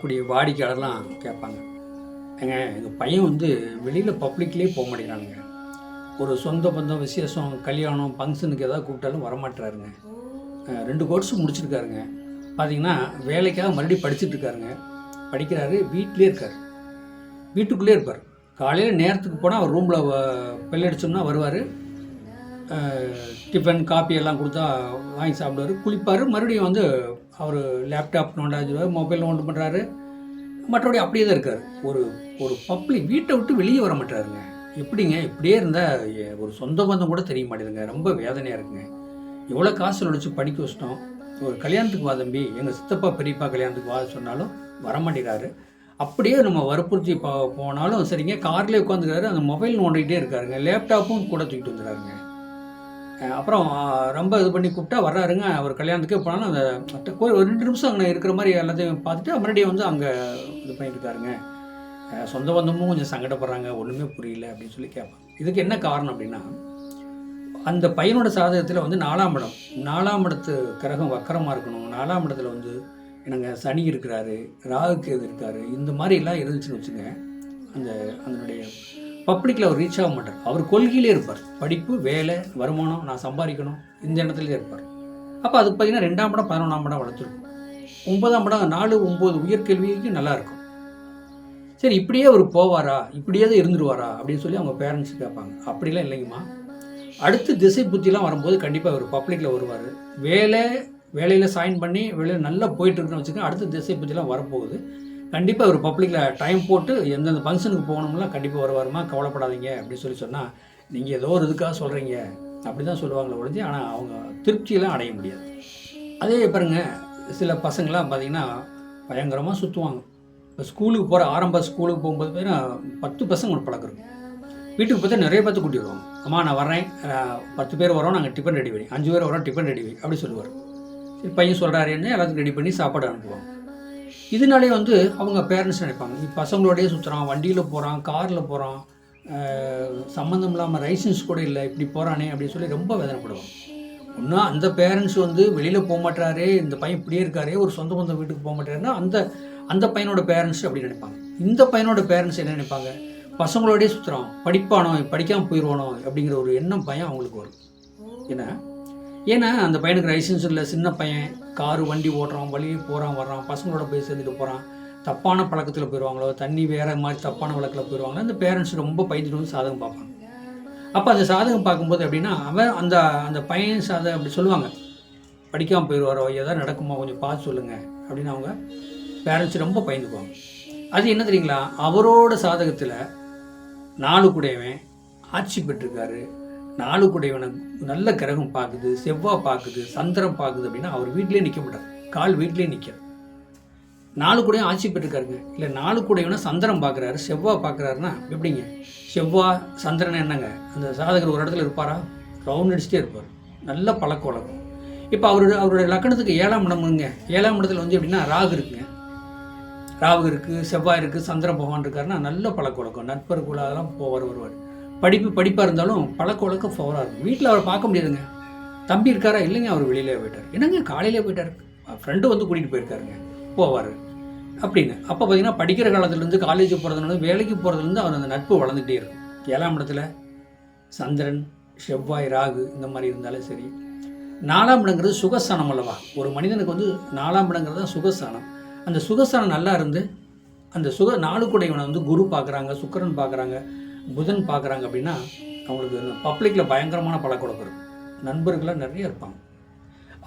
கூடிய வாடிக்கையாளர்லாம் கேட்பாங்க. ஏங்க எங்கள் பையன் வந்து வெளியில் பப்ளிக்லேயே போக மாட்டேங்கிறானுங்க. ஒரு சொந்த பந்தம் விசேஷம் கல்யாணம் ஃபங்க்ஷனுக்கு எதாவது கூப்பிட்டாலும் வரமாட்டுறாருங்க. ரெண்டு கோர்ஸ் முடிச்சிருக்காருங்க. பார்த்தீங்கன்னா வேலைக்காக மறுபடியும் படிச்சுட்டு இருக்காருங்க. படிக்கிறாரு வீட்டிலே இருக்கார். வீட்டுக்குள்ளே இருப்பார். காலையில் நேரத்துக்கு போனால் அவர் ரூமில் பெல் அடிச்சோம்னா வருவார். டிஃபன் காப்பி எல்லாம் கொடுத்தா வாங்கி சாப்பிடுவார். குளிப்பார். மறுபடியும் வந்து அவர் லேப்டாப் நோண்டாச்சுவார் மொபைல் நோண்டு பண்ணுறாரு மற்றபடி அப்படியே தான் இருக்கார். ஒரு ஒரு பப்ளிக் வீட்டை விட்டு வெளியே வர மாட்டாருங்க. எப்படிங்க? இப்படியே இருந்தால் ஒரு சொந்த பந்தம் கூட தெரிய மாட்டேதுங்க ரொம்ப வேதனையாக இருக்குங்க. எவ்வளோ காசு நடிச்சு படிக்க வச்சிட்டோம். ஒரு கல்யாணத்துக்கு வா தம்பி. எங்கள் சித்தப்பா பெரியப்பா கல்யாணத்துக்கு வா சொன்னாலும் வர அப்படியே நம்ம வற்புறுத்தி போனாலும் சரிங்க. கார்லேயே உட்காந்துக்கிறாரு அந்த மொபைல் நோண்டிகிட்டே இருக்காருங்க. லேப்டாப்பும் கூட தூக்கிட்டு வந்துடுறாருங்க. அப்புறம் ரொம்ப இது பண்ணி கூப்பிட்டா வர்றாருங்க. அவர் கல்யாணத்துக்கு போனாலும் அந்த கோ- ஒரு ரெண்டு நிமிஷம் அங்கே இருக்கிற மாதிரி எல்லாத்தையும் பார்த்துட்டு மறுபடியும் வந்து அங்கே இது பண்ணிட்டு இருக்காருங்க சொந்த பந்தமும் கொஞ்சம் சங்கடப்படுறாங்க. ஒன்றுமே புரியல அப்படின்னு சொல்லி கேட்பாங்க இதுக்கு என்ன காரணம் அப்படின்னா அந்த பையனோட சாதகத்தில் வந்து நாலாம் இடம். நாலாம் இடத்து கிரகம் வக்கரமாக இருக்கணும். நாலாம் இடத்துல வந்து என்னங்க சனி இருக்கிறாரு ராகு கேது இருக்காரு. இந்த மாதிரிலாம் இருந்துச்சுன்னு வச்சுங்க அந்த அதனுடைய பப்ளிக்கில் அவர் ரீச் ஆக மாட்டார். அவர் கொள்கையிலே இருப்பார். படிப்பு வேலை வருமானம் நான் சம்பாதிக்கணும் இந்த இடத்துலேயே இருப்பார். அப்போ அதுக்கு பார்த்தீங்கன்னா ரெண்டாம் படம் பதினொன்றாம் படம் வளர்த்துருக்கும். ஒன்பதாம் படம் நாலு ஒம்பது உயர்கல்விக்கு நல்லா இருக்கும். சரி இப்படியே அவர் போவாரா? இப்படியே தான் இருந்துருவாரா? அப்படின்னு சொல்லி அவங்க பேரண்ட்ஸ் கேட்பாங்க. அப்படிலாம் இல்லைங்கம்மா. அடுத்து திசை புத்திலாம் வரும்போது கண்டிப்பாக அவர் பப்ளிக்கில் வருவார். வேலை வேலையில் சைன் பண்ணி வேலையில் நல்லா போயிட்டுருக்குன்னு வச்சுக்கோங்க. அடுத்து திசை புத்திலாம் வரப்போகுது. கண்டிப்பாக ஒரு பப்ளிக்கில் டைம் போட்டு எந்தெந்த ஃபங்க்ஷனுக்கு போகணும்லாம் கண்டிப்பாக வருவாருமா கவலைப்படாதீங்க அப்படின்னு சொல்லி சொன்னால் நீங்கள் ஏதோ ஒரு இதுக்காக சொல்கிறீங்க அப்படி தான் சொல்லுவாங்களே ஒழிஞ்சு ஆனால் அவங்க திருப்தியெல்லாம் அடைய முடியாது. அதே பாருங்க சில பசங்களாம் பார்த்தீங்கன்னா பயங்கரமாக சுற்றுவாங்க இப்போ ஸ்கூலுக்கு போகிற ஆரம்ப ஸ்கூலுக்கு போகும்போது பார்த்தீங்கன்னா பத்து பசங்க ஒரு பழக்கம் இருக்கும். வீட்டுக்கு பார்த்தா நிறைய பார்த்து கூட்டி வருவாங்க. அம்மா நான் வரேன் பத்து பேர் வரோம் நாங்கள் டிஃபன் ரெடி பண்ணி அஞ்சு பேர் வரோம் டிஃபன் ரெடி பண்ணி அப்படி சொல்லுவார். சரி பையன் சொல்கிறாருன்னு எல்லாத்துக்கும் ரெடி பண்ணி சாப்பாடு அனுப்புவாங்க. இதனாலே வந்து அவங்க பேரண்ட்ஸ் நினைப்பாங்க? இப்போ பசங்களோடயே சுற்றுறான் வண்டியில் போகிறான் காரில் போகிறான் சம்மந்தம் இல்லாமல் லைசன்ஸ் கூட இல்லை இப்படி போகிறானே அப்படின்னு சொல்லி ரொம்ப வேதனைப்படுவாங்க. ஒன்றா அந்த பேரண்ட்ஸ் வந்து வெளியில் போக மாட்டாரே இந்த பையன் இப்படியே இருக்காரே ஒரு சொந்த பந்த வீட்டுக்கு போக மாட்டாருன்னா அந்த அந்த பையனோட பேரண்ட்ஸ் அப்படி நினைப்பாங்க. இந்த பையனோட பேரண்ட்ஸ் என்ன நினைப்பாங்க? பசங்களோடயே சுற்றுறான் படிப்பானோ படிக்காமல் போயிடுவானோ அப்படிங்கிற ஒரு எண்ணம் பயம் அவங்களுக்கு வரும். ஏன்னா ஏன்னா அந்த பையனுக்கு லைசன்ஸ் இல்லை சின்ன பையன் காரு வண்டி ஓட்டுறான் வழியே போகிறான் வர்றான் பசங்களோட போய் சேர்ந்துட்டு போகிறான் தப்பான பழக்கத்தில் போயிடுவாங்களோ தண்ணி வேறு மாதிரி தப்பான வழக்கில் போயிடுவாங்களோ அந்த பேரண்ட்ஸ் ரொம்ப பயந்துட்டு வந்து சாதகம் பார்ப்பாங்க. அப்போ அந்த சாதகம் பார்க்கும்போது அப்படின்னா அவன் அந்த அந்த பையன் சாதகம் அப்படி சொல்லுவாங்க. படிக்காமல் போயிடுவாரோ ஏதாவது நடக்குமா கொஞ்சம் பார்த்து சொல்லுங்கள் அப்படின்னு அவங்க பேரண்ட்ஸ் ரொம்ப பயந்துக்குவாங்க. அது என்ன தெரியுங்களா? அவரோட சாதகத்தில் நாலு குடையவன் ஆட்சி பெற்றிருக்காரு. நாலு குடைவனை நல்ல கிரகம் பார்க்குது செவ்வாய் பார்க்குது சந்திரம் பார்க்குது அப்படின்னா அவர் வீட்டிலே நிற்க மாட்டார். கால் வீட்லேயே நிற்கிறார் நாலு கூடையும் ஆட்சி பெற்றிருக்காருங்க. இல்லை நாலு கூடையவனை சந்திரன் பார்க்குறாரு செவ்வாய் பார்க்குறாருன்னா எப்படிங்க? செவ்வாய் சந்திரன் என்னங்க? அந்த சாதகர் ஒரு இடத்துல இருப்பாரா? ரவுண்ட் அடிச்சுட்டே இருப்பார். நல்ல பழக்க வழக்கம். இப்போ அவருடைய அவருடைய லக்கணத்துக்கு ஏழாம் இடமுங்க ஏழாம் இடத்துல வந்து எப்படின்னா ராகு இருக்குங்க. ராகு இருக்குது செவ்வாய் இருக்குது சந்திர பகவான் இருக்காருன்னா நல்ல பழக்க வழக்கம். நட்பருக்குள்ள அதெல்லாம் போவார் வருவார். படிப்பு படிப்பாக இருந்தாலும் பழக்க வழக்கம் ஃபவராக இருக்கும். வீட்டில் அவரை பார்க்க முடியாதுங்க. தம்பி இருக்காரா? இல்லைங்க அவர் வெளியிலே போயிட்டார். என்னங்க காலையிலே போயிட்டார்? ஃப்ரெண்டு வந்து கூட்டிகிட்டு போயிருக்காருங்க. போவார். அப்படின்னு. அப்போ பார்த்தீங்கன்னா படிக்கிற காலத்துலேருந்து காலேஜ் போகிறதுனால வேலைக்கு போகிறதுலேருந்து அவர் அந்த நட்பு வளர்ந்துட்டே இருக்கும். ஏழாம் இடத்துல சந்திரன் செவ்வாய் ராகு இந்த மாதிரி இருந்தாலும் சரி. நாலாம் இடங்கிறது சுகஸ்தானம் அல்லவா? ஒரு மனிதனுக்கு வந்து நாலாம் இடங்கிறது தான் சுகஸ்தானம். அந்த சுகஸ்தானம் நல்லா இருந்து அந்த சுக நாலு இவனை வந்து குரு பார்க்குறாங்க சுக்கிரன் பார்க்குறாங்க. புதன் பார்க்குறாங்க அப்படின்னா அவங்களுக்கு பப்ளிக்கில் பயங்கரமான பழக்கவழக்கம் இருக்கும். நண்பர்களாக நிறைய இருப்பாங்க.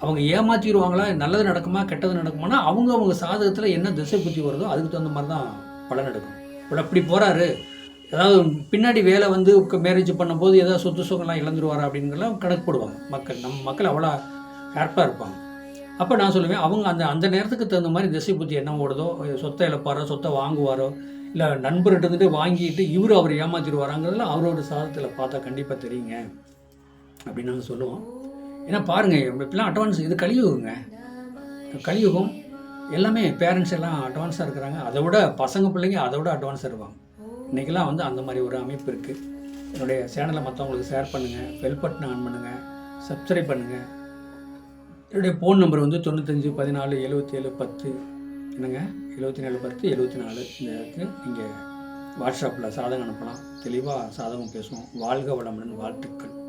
அவங்க ஏமாற்றிடுவாங்களா நல்லது நடக்குமா? கெட்டது நடக்குமானா அவங்க அவங்க சாதகத்தில் என்ன திசை புத்தி வருதோ அதுக்கு தகுந்த மாதிரி தான் பலன் எடுக்கும் இப்போ அப்படி போகிறாரு ஏதாவது பின்னாடி வேலை வந்து மேரேஜ் பண்ணும்போது ஏதாவது சொத்து சுகம்லாம் இழந்துருவாரா அப்படிங்கிறலாம் கணக்கு போடுவாங்க. மக்கள் நம்ம மக்கள் அவ்வளோ ஹேர்ப்பாக இருப்பாங்க. அப்போ நான் சொல்லுவேன் அவங்க அந்த அந்த நேரத்துக்கு தகுந்த மாதிரி திசை புத்தி என்ன ஓடுதோ சொத்தை இழப்பாரோ சொத்தை வாங்குவாரோ இல்லை நண்பர்கிட்ட இருந்துட்டு வாங்கிட்டு இவர் அவர் ஏமாத்திடுவாராங்கிறதுல அவரோட சாதத்தில் பார்த்தா கண்டிப்பாக தெரியுங்க அப்படின்னு நாங்கள் சொல்லுவோம். ஏன்னா பாருங்கள் இப்பெல்லாம் அட்வான்ஸ் இது கலியுகங்க. கலியுகம் எல்லாமே பேரண்ட்ஸ் எல்லாம் அட்வான்ஸாக இருக்கிறாங்க. அதை விட பசங்க பிள்ளைங்க அதை விட அட்வான்ஸாக இருப்பாங்க. இன்றைக்கெல்லாம் வந்து அந்த மாதிரி ஒரு அமைப்பு இருக்குது என்னுடைய சேனலை மற்றவங்களுக்கு ஷேர் பண்ணுங்கள் பெல் பட்டன் ஆன் பண்ணுங்கள் சப்ஸ்கிரைப் பண்ணுங்கள் என்னுடைய ஃபோன் நம்பர் வந்து தொண்ணூத்தஞ்சு பதினாலு எழுபத்தேழு பத்து. என்னங்க? எழுபத்தி நாலு பத்து எழுபத்தி நாலு இந்த இதுக்கு நீங்கள் வாட்ஸ்அப்பில் சாதகம் அனுப்பலாம். தெளிவாக சாதகம் பேசுவோம். வாழ்க வளமுடன் வாழ்த்துக்கள்.